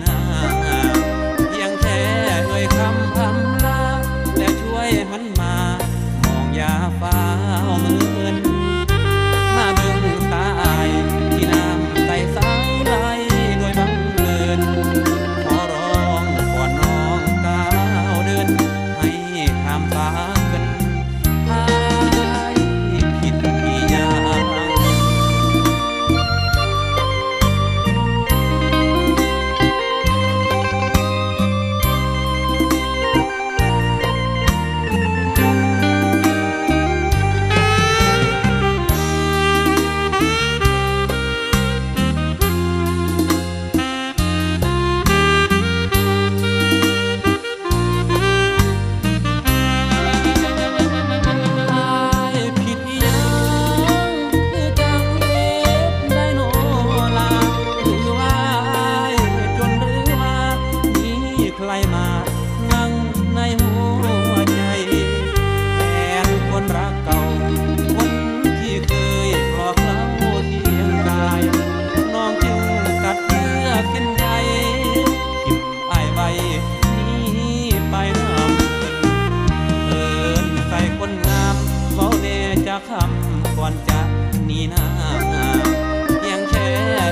หน้า เพียงแค่เอ่ยคำพำลาแต่ช่วยหันมามองยาฟ้าเมื่อนมาเบิ่งตาอายที่น้ำใส่สาวไหลโดยบังเอิญขอร้องก่อนน้องก้าวเดินให้ข้ฟ้า อนจะหนีหน้าเพียงแค่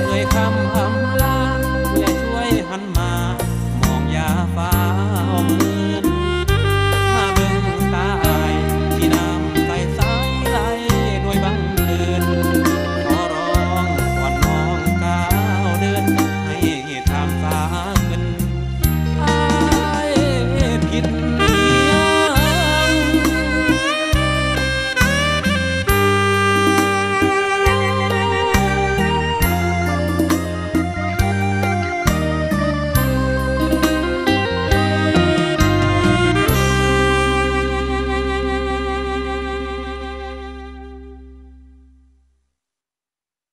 เอ่ยคำ